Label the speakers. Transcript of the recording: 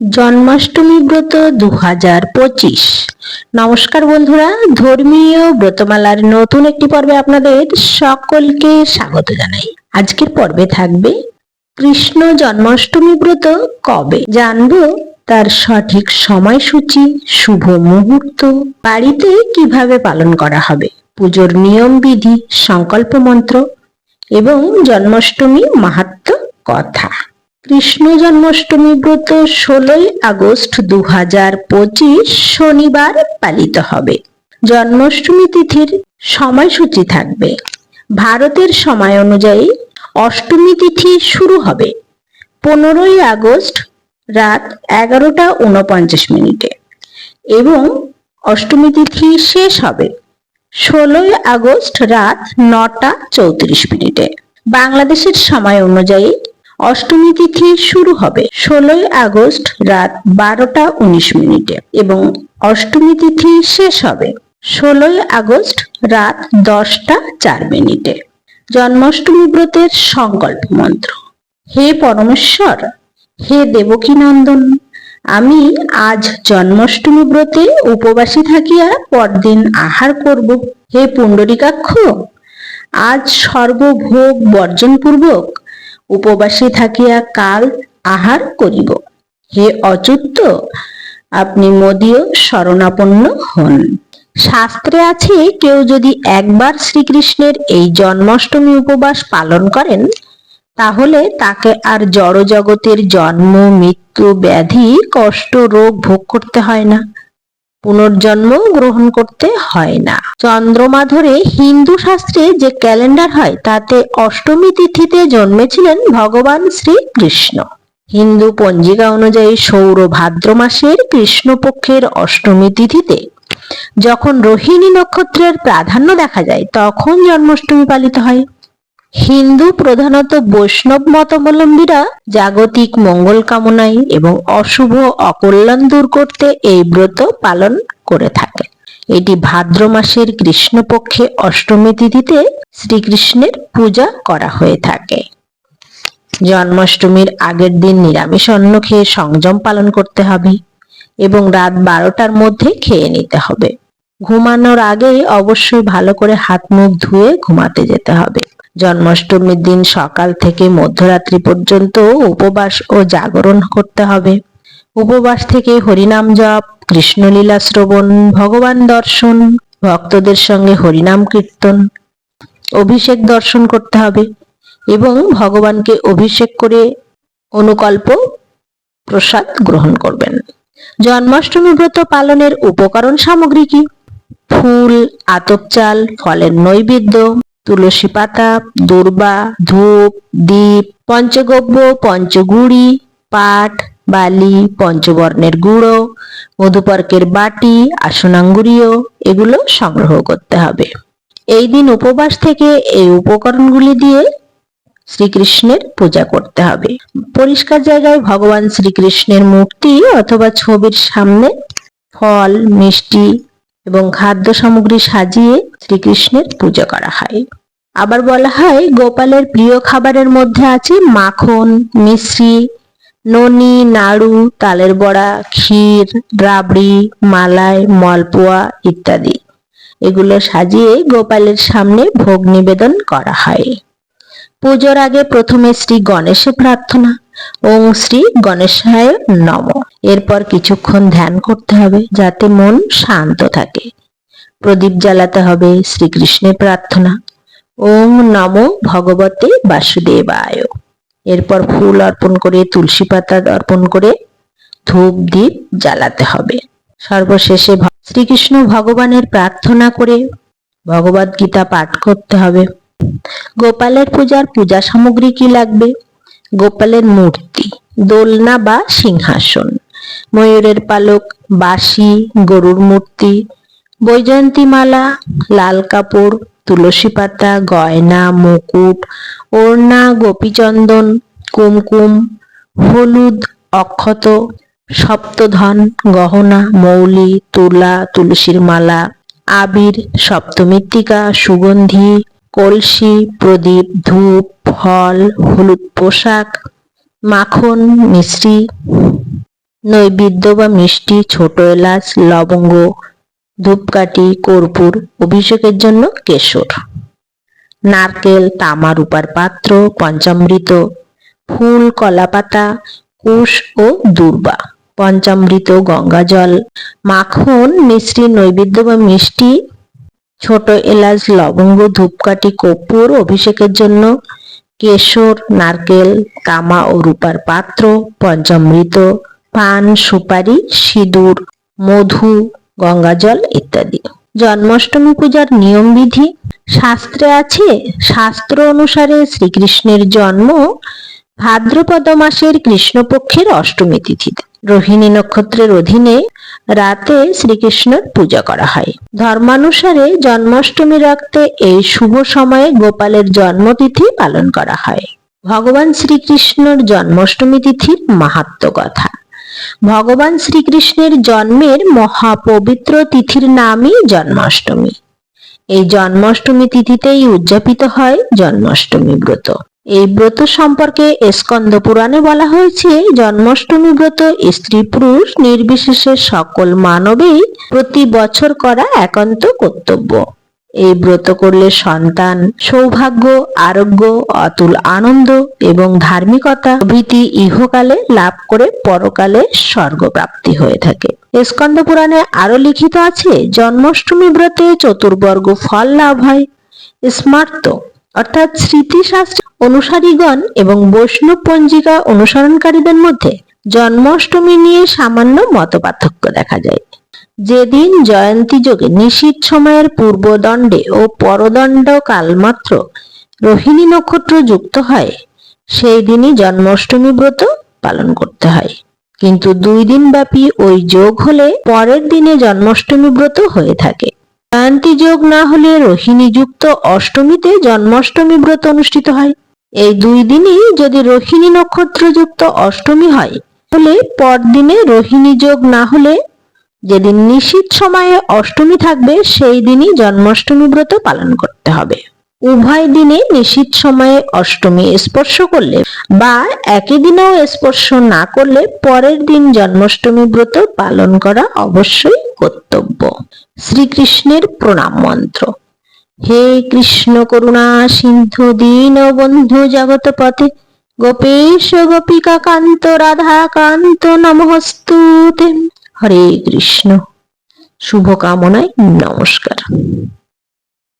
Speaker 1: জন্মাষ্টমী ব্রত দু হাজার পঁচিশ। নমস্কার বন্ধুরা, ধর্মীয় ব্রতমালার নতুন একটি পর্বে আপনাদের সকলকে স্বাগত জানাই। আজকের পর্বে থাকবে কৃষ্ণ জন্মাষ্টমী ব্রত কবে? জানব তার সঠিক সময়সূচি, শুভ মুহূর্ত, বাড়িতে কীভাবে পালন করা হবে, পুজোর নিয়ম বিধি, সংকল্প মন্ত্র এবং জন্মাষ্টমী মাহাত্ম কথা। কৃষ্ণ জন্মাষ্টমী ব্রত ষোলোই আগস্ট দু পঁচিশ শনিবার পালিত হবে। জন্মাষ্টমী তিথির সময়সূচি থাকবে। ভারতের সময় অনুযায়ী অষ্টমী তিথি শুরু হবে পনেরোই আগস্ট রাত এগারোটা উনপঞ্চাশ মিনিটে এবং অষ্টমী তিথি শেষ হবে ষোলোই আগস্ট রাত নটা চৌত্রিশ মিনিটে। বাংলাদেশের সময় অনুযায়ী অষ্টমী তিথি শুরু হবে ষোলোই আগস্ট রাত বারোটা উনিশ মিনিটে এবং অষ্টমী তিথি শেষ হবে ষোলোই আগস্ট রাত দশটা চার মিনিটে। জন্মাষ্টমী ব্রতের সংকল্প মন্ত্র। হে পরমেশ্বর, হে দেবকী নন্দন আমি আজ জন্মাষ্টমী ব্রতে উপবাসী থাকিয়া পরদিন আহার করব। হে পুণ্ডরিকাক্ষ, আজ সর্বভোগ বর্জনপূর্বক উপবাসী থাকিয়া কাল আহার করিব। হে অচ্যুত, আপনি মোদীয় শরণাপন্ন হন। শাস্ত্রে আছে, কেউ যদি একবার শ্রীকৃষ্ণের এই জন্মাষ্টমী উপবাস পালন করেন, তাহলে তাকে আর জড়জগতের জন্ম, মৃত্যু, ব্যাধি, কষ্ট, রোগ ভোগ করতে হয় না। পুনর্জন্ম গ্রহণ করতে হয় না। চন্দ্রমা ধরে হিন্দু শাস্ত্রে যে ক্যালেন্ডার হয়, তাতে অষ্টমী তিথিতে জন্মেছিলেন ভগবান শ্রীকৃষ্ণ। হিন্দু পঞ্জিকা অনুযায়ী সৌর ভাদ্র মাসের কৃষ্ণপক্ষের অষ্টমী তিথিতে যখন রোহিণী নক্ষত্রের প্রাধান্য দেখা যায়, তখন জন্মাষ্টমী পালিত হয়। হিন্দু প্রধানত বৈষ্ণব মতাবলম্বীরা জাগতিক মঙ্গল কামনায় এবং অশুভ অকল্যাণ দূর করতে এই ব্রত পালন করে থাকে। এটি ভাদ্র মাসের কৃষ্ণপক্ষে অষ্টমী তিথিতে শ্রীকৃষ্ণের পূজা করা হয়ে থাকে। জন্মাষ্টমীর আগের দিন নিরামিষ অন্ন খেয়ে সংযম পালন করতে হবে এবং রাত বারোটার মধ্যে খেয়ে নিতে হবে। ঘুমানোর আগে অবশ্যই ভালো করে হাত মুখ ধুয়ে ঘুমাতে যেতে হবে। জন্মাষ্টমীর দিন সকাল থেকে মধ্যরাত্রি পর্যন্ত উপবাস ও জাগরণ করতে হবে। উপবাস থেকে হরিনাম জপ, কৃষ্ণলীলা শ্রবণ, ভগবান দর্শন, ভক্তদের সঙ্গে হরিনাম কীর্তন, অভিষেক দর্শন করতে হবে এবং ভগবানকে অভিষেক করে অনুকল্প প্রসাদ গ্রহণ করবেন। জন্মাষ্টমী ব্রত পালনের উপকরণ সামগ্রী কি? ফুল, আতপ চাল, ফলের নৈবেদ্য তুলসী পাতা, দুর্বা, ধূপ দীপ পঞ্চগব্য, পঞ্চগুড়ি, পাট, বালি, পঞ্চবর্ণের গুঁড়ো, মধুপর্কের বাটি আসনাঙ্গুরীয় এগুলো সংগ্রহ করতে হবে। এই দিন উপবাস থেকে এই উপকরণগুলি দিয়ে শ্রীকৃষ্ণের পূজা করতে হবে। পরিষ্কার জায়গায় ভগবান শ্রীকৃষ্ণের মূর্তি অথবা ছবির সামনে ফল, মিষ্টি এবং খাদ্য সামগ্রী সাজিয়ে শ্রীকৃষ্ণের পূজা করা হয়। আবার বলা হয়, গোপালের প্রিয় খাবারের মধ্যে আছে মাখন মিশ্রি ননি, নাড়ু, তালের বড়া, ক্ষীর, রাবড়ি, মালাই, মলপোয়া ইত্যাদি। এগুলো সাজিয়ে গোপালের সামনে ভোগ নিবেদন করা হয়। পুজোর আগে প্রথমে শ্রী গণেশে প্রার্থনা, ওং শ্রী গণেশায় নম। এরপর কিছুক্ষণ ধ্যান করতে হবে যাতে মন শান্ত থাকে। প্রদীপ জ্বালাতে হবে শ্রীকৃষ্ণের প্রার্থনা। ওং নম ভগবতে বাসুদেবায়। এরপর ফুল অর্পণ করে, তুলসী পাতা অর্পণ করে, ধূপ দ্বীপ জ্বালাতে হবে। সর্বশেষে শ্রীকৃষ্ণ ভগবানের প্রার্থনা করে ভগবদ গীতা পাঠ করতে হবে। গোপালের পূজার পূজা সামগ্রী কি লাগবে? গোপালের মূর্তি, দোলনা বা সিংহাসন, ময়ূরের পালক, বাঁশি, গরুর মূর্তি বৈজয়ন্তী মালা লাল কাপড় তুলসী পাতা, গয়না মুকুট ওড়না, গোপীচন্দন, কুমকুম, হলুদ, অক্ষত, সপ্তধন, গহনা, মৌলি, তুলা, তুলসীর মালা, আবির, সপ্তমৃত্তিকা, সুগন্ধি, কলসি, প্রদীপ, ধূপ, ফল, হলুদ পোশাক, মাখন, মিশ্রি, নৈবেদ্য বা মিষ্টি, ছোট এলাচ, লবঙ্গ ধূপকাঠি, কর্পূর, অভিষেকের জন্য কেশর। নারকেল তামা রূপার পাত্র, পঞ্চামৃত, ফুল, কলাপাতা, কুশ ও দুর্বা। পঞ্চামৃত, গঙ্গা জল, মাখন মিশ্রি নৈবেদ্য বা মিষ্টি, ছোট এলাচ, লবঙ্গ, ধূপকাঠি, কর্পূর, অভিষেকের জন্য কেশর, নারকেল, তামা ও রূপার পাত্র, পঞ্চামৃত, পান, সুপারি, সিঁদুর, মধু গঙ্গাজল ইত্যাদি। জন্মাষ্টমী পূজার নিয়ম বিধি শাস্ত্রে আছে, শাস্ত্র অনুসারে শ্রীকৃষ্ণের জন্ম ভাদ্রপদ মাসের কৃষ্ণপক্ষের অষ্টমী তিথিতে। রোহিণী নক্ষত্রের অধীনে রাতে শ্রীকৃষ্ণের পূজা করা হয়। ধর্মানুসারে জন্মাষ্টমী রাখতে এই শুভ সময়ে গোপালের জন্মতিথি পালন করা হয়। ভগবান শ্রীকৃষ্ণর জন্মাষ্টমী তিথির মাহাত্ম কথা। ভগবান শ্রীকৃষ্ণের জন্মের মহাপবিত্র তিথির নামই জন্মাষ্টমী। এই জন্মাষ্টমী তিথিতেই উদযাপিত হয় জন্মাষ্টমী ব্রত। এই ব্রত সম্পর্কে স্কন্দ পুরাণে বলা হয়েছে, জন্মাষ্টমী ব্রত স্ত্রী পুরুষ নির্বিশেষে সকল মানবেই প্রতি বছর করা একান্ত কর্তব্য। এই ব্রত করলে সন্তান সৌভাগ্য, আরোগ্য, অতুল আনন্দ এবং ধার্মিকতা প্রভৃতি ইহকালে লাভ করে পরকালে স্বর্গপ্রাপ্তি হয়ে থাকে। স্কন্দ পুরাণে আরও লিখিত আছে, জন্মাষ্টমী ব্রতে চতুর্বর্গ ফল লাভ হয়। স্মার্ত, অর্থাৎ স্মৃতিশাস্ত্র অনুসারীগণ এবং বৈষ্ণব পঞ্জিকা অনুসরণকারীদের মধ্যে জন্মাষ্টমী নিয়ে সামান্য মতপার্থক্য দেখা যায়। যেদিন জয়ন্তী যোগে নিশীত সময়ের পূর্বদণ্ডে ও পরদণ্ড কালমাত্র রোহিণী নক্ষত্র যুক্ত হয়, সেই দিনই জন্মাষ্টমী ব্রত পালন করতে হয়। কিন্তু দুই দিন ব্যাপী ওই যোগ হলে পরের দিনে জন্মাষ্টমী ব্রত হয়ে থাকে। জয়ন্তী যোগ না হলে রোহিণী যুক্ত অষ্টমীতে জন্মাষ্টমী ব্রত অনুষ্ঠিত হয়। এই দুই দিনই যদি রোহিণী নক্ষত্র যুক্ত অষ্টমী হয়, তাহলে পরদিনে রোহিণী যোগ না হলে যেদিন নিশীত সময়ে অষ্টমী থাকবে, সেই দিনই জন্মাষ্টমী ব্রত পালন করতে হবে। উভয় দিনে নিশীত সময়ে অষ্টমী স্পর্শ করলে বা একই দিনেও স্পর্শ না করলে পরের দিন জন্মাষ্টমী ব্রত পালন করা অবশ্যই কর্তব্য। শ্রীকৃষ্ণের প্রণাম মন্ত্র। হে কৃষ্ণ করুণা সিন্ধু দীন বন্ধু জগৎ পথে, গোপেশ গোপিকা কান্ত রাধা কান্ত নমস্তুতে হরে কৃষ্ণ। শুভকামনায় নমস্কার।